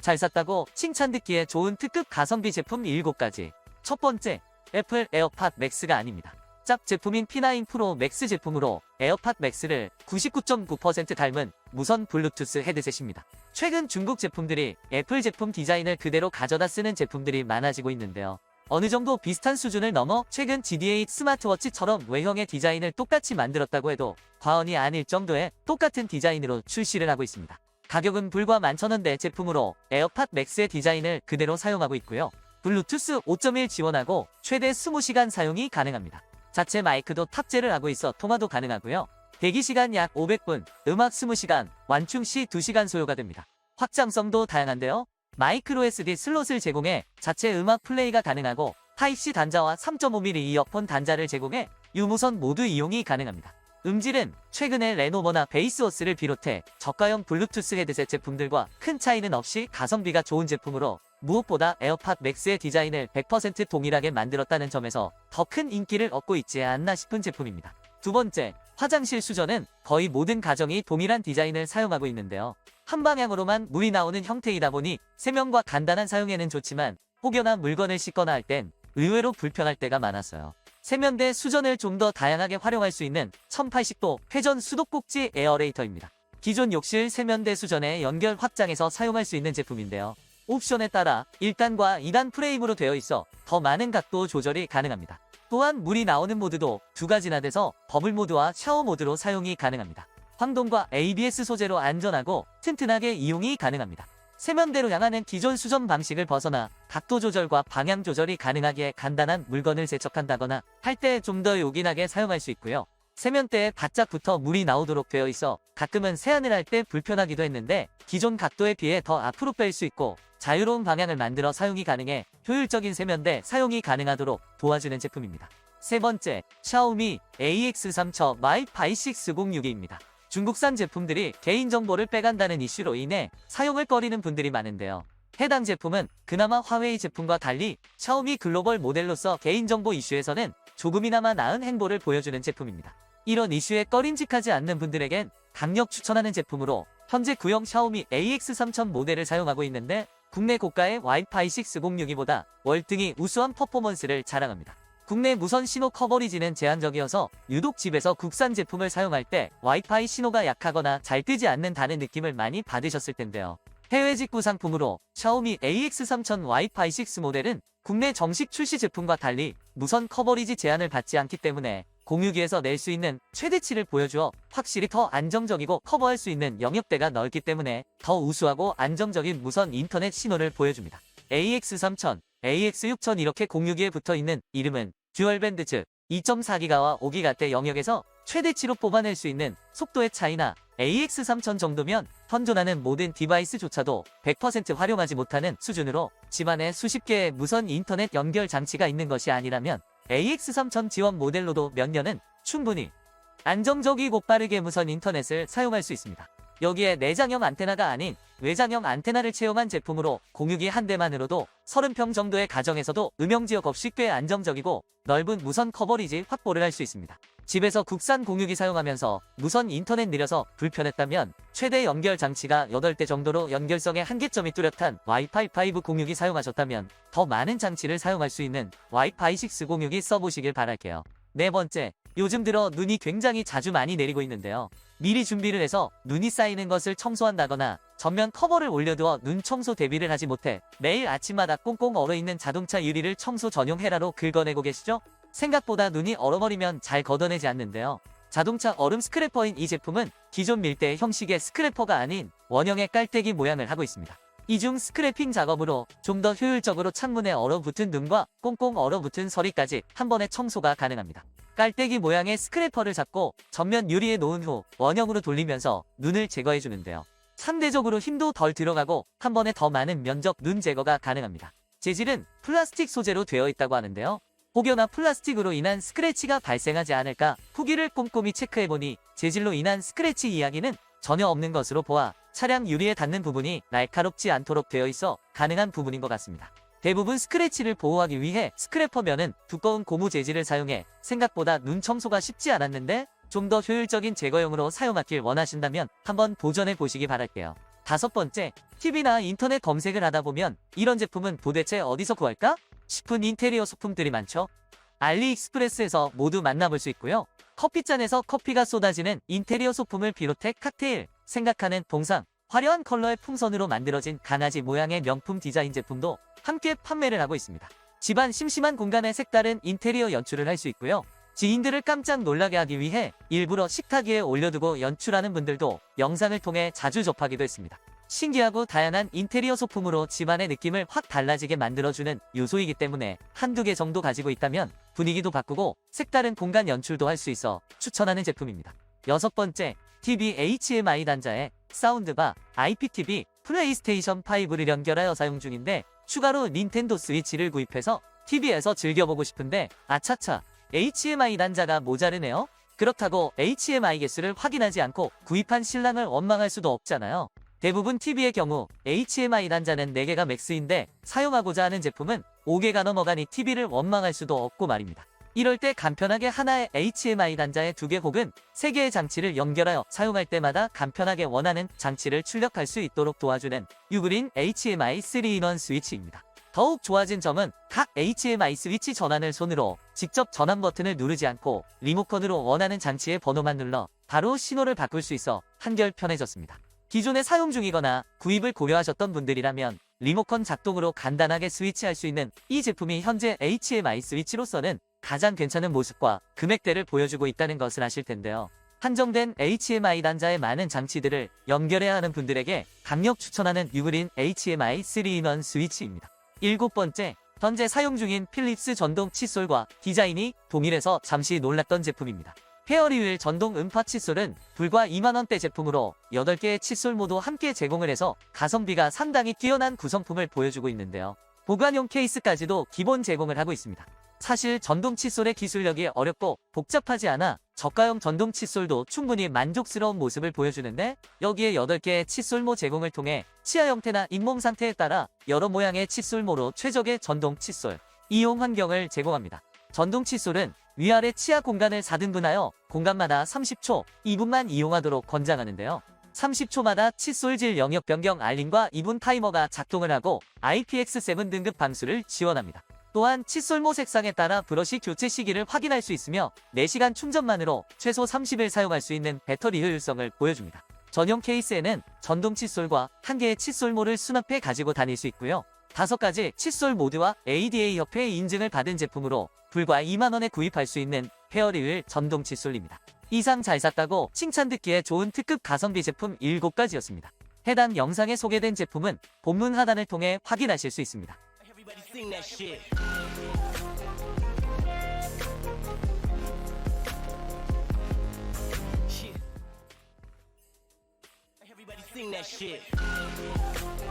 잘 샀다고 칭찬 듣기에 좋은 특급 가성비 제품 7가지. 첫 번째, 애플 에어팟 맥스가 아닙니다. 짭 제품인 P9 프로 맥스 제품으로 에어팟 맥스를 99.9% 닮은 무선 블루투스 헤드셋입니다. 최근 중국 제품들이 애플 제품 디자인을 그대로 가져다 쓰는 제품들이 많아지고 있는데요. 어느 정도 비슷한 수준을 넘어 최근 GDA 스마트워치처럼 외형의 디자인을 똑같이 만들었다고 해도 과언이 아닐 정도의 똑같은 디자인으로 출시를 하고 있습니다. 가격은 불과 11,000원대 제품으로 에어팟 맥스의 디자인을 그대로 사용하고 있고요. 블루투스 5.1 지원하고 최대 20시간 사용이 가능합니다. 자체 마이크도 탑재를 하고 있어 통화도 가능하고요. 대기시간 약 500분, 음악 20시간, 완충 시 2시간 소요가 됩니다. 확장성도 다양한데요. 마이크로 SD 슬롯을 제공해 자체 음악 플레이가 가능하고 타입C 단자와 3.5mm 이어폰 단자를 제공해 유무선 모두 이용이 가능합니다. 음질은 최근에 레노버나 베이스워스를 비롯해 저가형 블루투스 헤드셋 제품들과 큰 차이는 없이 가성비가 좋은 제품으로 무엇보다 에어팟 맥스의 디자인을 100% 동일하게 만들었다는 점에서 더 큰 인기를 얻고 있지 않나 싶은 제품입니다. 두 번째, 화장실 수전은 거의 모든 가정이 동일한 디자인을 사용하고 있는데요. 한 방향으로만 물이 나오는 형태이다 보니 세면과 간단한 사용에는 좋지만 혹여나 물건을 씻거나 할 땐 의외로 불편할 때가 많았어요. 세면대 수전을 좀 더 다양하게 활용할 수 있는 1080도 회전 수도꼭지 에어레이터입니다. 기존 욕실 세면대 수전의 연결 확장해서 사용할 수 있는 제품인데요. 옵션에 따라 1단과 2단 프레임으로 되어 있어 더 많은 각도 조절이 가능합니다. 또한 물이 나오는 모드도 두 가지나 돼서 버블 모드와 샤워 모드로 사용이 가능합니다. 황동과 ABS 소재로 안전하고 튼튼하게 이용이 가능합니다. 세면대로 향하는 기존 수전 방식을 벗어나 각도 조절과 방향 조절이 가능하기에 간단한 물건을 세척한다거나 할 때 좀 더 요긴하게 사용할 수 있고요. 세면대에 바짝부터 물이 나오도록 되어 있어 가끔은 세안을 할 때 불편하기도 했는데 기존 각도에 비해 더 앞으로 뺄 수 있고 자유로운 방향을 만들어 사용이 가능해 효율적인 세면대 사용이 가능하도록 도와주는 제품입니다. 세 번째, 샤오미 AX3처 마이파이 6062입니다. 중국산 제품들이 개인정보를 빼간다는 이슈로 인해 사용을 꺼리는 분들이 많은데요. 해당 제품은 그나마 화웨이 제품과 달리 샤오미 글로벌 모델로서 개인정보 이슈에서는 조금이나마 나은 행보를 보여주는 제품입니다. 이런 이슈에 꺼림직하지 않는 분들에겐 강력 추천하는 제품으로 현재 구형 샤오미 AX3000 모델을 사용하고 있는데 국내 고가의 와이파이 6062보다 월등히 우수한 퍼포먼스를 자랑합니다. 국내 무선 신호 커버리지는 제한적이어서 유독 집에서 국산 제품을 사용할 때 와이파이 신호가 약하거나 잘 뜨지 않는다는 느낌을 많이 받으셨을 텐데요. 해외 직구 상품으로 샤오미 AX3000 와이파이 6 모델은 국내 정식 출시 제품과 달리 무선 커버리지 제한을 받지 않기 때문에 공유기에서 낼 수 있는 최대치를 보여주어 확실히 더 안정적이고 커버할 수 있는 영역대가 넓기 때문에 더 우수하고 안정적인 무선 인터넷 신호를 보여줍니다. AX3000, AX6000 이렇게 공유기에 붙어 있는 이름은 듀얼밴드 즉 2.4기가와 5기가대 영역에서 최대치로 뽑아낼 수 있는 속도의 차이나 AX3000 정도면 현존하는 모든 디바이스조차도 100% 활용하지 못하는 수준으로 집안에 수십 개의 무선 인터넷 연결 장치가 있는 것이 아니라면 AX3000 지원 모델로도 몇 년은 충분히 안정적이고 빠르게 무선 인터넷을 사용할 수 있습니다. 여기에 내장형 안테나가 아닌 외장형 안테나를 채용한 제품으로 공유기 한 대만으로도 30평 정도의 가정에서도 음영 지역 없이 꽤 안정적이고 넓은 무선 커버리지 확보를 할 수 있습니다. 집에서 국산 공유기 사용하면서 무선 인터넷 느려서 불편했다면 최대 연결 장치가 8대 정도로 연결성의 한계점이 뚜렷한 와이파이 5 공유기 사용하셨다면 더 많은 장치를 사용할 수 있는 와이파이 6 공유기 써보시길 바랄게요. 네 번째, 요즘 들어 눈이 굉장히 자주 많이 내리고 있는데요. 미리 준비를 해서 눈이 쌓이는 것을 청소한다거나 전면 커버를 올려두어 눈 청소 대비를 하지 못해 매일 아침마다 꽁꽁 얼어있는 자동차 유리를 청소 전용 헤라로 긁어내고 계시죠? 생각보다 눈이 얼어버리면 잘 걷어내지 않는데요. 자동차 얼음 스크래퍼인 이 제품은 기존 밀대 형식의 스크래퍼가 아닌 원형의 깔때기 모양을 하고 있습니다. 이중 스크래핑 작업으로 좀 더 효율적으로 창문에 얼어붙은 눈과 꽁꽁 얼어붙은 서리까지 한 번에 청소가 가능합니다. 깔때기 모양의 스크래퍼를 잡고 전면 유리에 놓은 후 원형으로 돌리면서 눈을 제거해 주는데요. 상대적으로 힘도 덜 들어가고 한 번에 더 많은 면적 눈 제거가 가능합니다. 재질은 플라스틱 소재로 되어 있다고 하는데요. 혹여나 플라스틱으로 인한 스크래치가 발생하지 않을까 후기를 꼼꼼히 체크해보니 재질로 인한 스크래치 이야기는 전혀 없는 것으로 보아 차량 유리에 닿는 부분이 날카롭지 않도록 되어 있어 가능한 부분인 것 같습니다. 대부분 스크래치를 보호하기 위해 스크래퍼면은 두꺼운 고무 재질을 사용해 생각보다 눈 청소가 쉽지 않았는데 좀 더 효율적인 제거용으로 사용하길 원하신다면 한번 도전해 보시기 바랄게요. 다섯 번째, TV나 인터넷 검색을 하다 보면 이런 제품은 도대체 어디서 구할까? 싶은 인테리어 소품들이 많죠. 알리익스프레스에서 모두 만나볼 수 있고요. 커피잔에서 커피가 쏟아지는 인테리어 소품을 비롯해 칵테일, 생각하는 동상, 화려한 컬러의 풍선으로 만들어진 강아지 모양의 명품 디자인 제품도 함께 판매를 하고 있습니다. 집안 심심한 공간에 색다른 인테리어 연출을 할 수 있고요. 지인들을 깜짝 놀라게 하기 위해 일부러 식탁 위에 올려두고 연출하는 분들도 영상을 통해 자주 접하기도 했습니다. 신기하고 다양한 인테리어 소품으로 집안의 느낌을 확 달라지게 만들어주는 요소이기 때문에 한두 개 정도 가지고 있다면 분위기도 바꾸고 색다른 공간 연출도 할 수 있어 추천하는 제품입니다. 여섯 번째, TV HMI 단자에 사운드바, IPTV, 플레이스테이션 5를 연결하여 사용 중인데 추가로 닌텐도 스위치를 구입해서 TV에서 즐겨보고 싶은데 아차차 HMI 단자가 모자르네요. 그렇다고 HMI 개수를 확인하지 않고 구입한 신랑을 원망할 수도 없잖아요. 대부분 TV의 경우 HMI 단자는 4개가 맥스인데 사용하고자 하는 제품은 5개가 넘어가니 TV를 원망할 수도 없고 말입니다. 이럴 때 간편하게 하나의 HMI 단자에 2개 혹은 3개의 장치를 연결하여 사용할 때마다 간편하게 원하는 장치를 출력할 수 있도록 도와주는 유그린 HMI 3-in-1 스위치입니다. 더욱 좋아진 점은 각 HMI 스위치 전환을 손으로 직접 전환 버튼을 누르지 않고 리모컨으로 원하는 장치의 번호만 눌러 바로 신호를 바꿀 수 있어 한결 편해졌습니다. 기존에 사용 중이거나 구입을 고려하셨던 분들이라면 리모컨 작동으로 간단하게 스위치할 수 있는 이 제품이 현재 HMI 스위치로서는 가장 괜찮은 모습과 금액대를 보여주고 있다는 것을 아실 텐데요. 한정된 HMI 단자의 많은 장치들을 연결해야 하는 분들에게 강력 추천하는 유그린 HMI 3-in-1 스위치입니다. 일곱 번째, 현재 사용 중인 필립스 전동 칫솔과 디자인이 동일해서 잠시 놀랐던 제품입니다. 페어리윌 전동 음파 칫솔은 불과 2만원대 제품으로 8개의 칫솔 모두 함께 제공을 해서 가성비가 상당히 뛰어난 구성품을 보여주고 있는데요. 보관용 케이스까지도 기본 제공을 하고 있습니다. 사실 전동 칫솔의 기술력이 어렵고 복잡하지 않아 저가형 전동 칫솔도 충분히 만족스러운 모습을 보여주는데 여기에 8개의 칫솔모 제공을 통해 치아 형태나 잇몸 상태에 따라 여러 모양의 칫솔모로 최적의 전동 칫솔 이용 환경을 제공합니다. 전동 칫솔은 위아래 치아 공간을 4등분하여 공간마다 30초, 2분만 이용하도록 권장하는데요. 30초마다 칫솔질 영역 변경 알림과 2분 타이머가 작동을 하고 IPX7 등급 방수를 지원합니다. 또한 칫솔모 색상에 따라 브러쉬 교체 시기를 확인할 수 있으며 4시간 충전만으로 최소 30일 사용할 수 있는 배터리 효율성을 보여줍니다. 전용 케이스에는 전동 칫솔과 한 개의 칫솔모를 수납해 가지고 다닐 수 있고요. 다섯 가지 칫솔 모드와 ADA 협회의 인증을 받은 제품으로 불과 2만원에 구입할 수 있는 페어리윌 전동 칫솔입니다. 이상 잘 샀다고 칭찬 듣기에 좋은 특급 가성비 제품 7가지였습니다. 해당 영상에 소개된 제품은 본문 하단을 통해 확인하실 수 있습니다. Everybody sing that shit. Shit. Everybody sing that shit.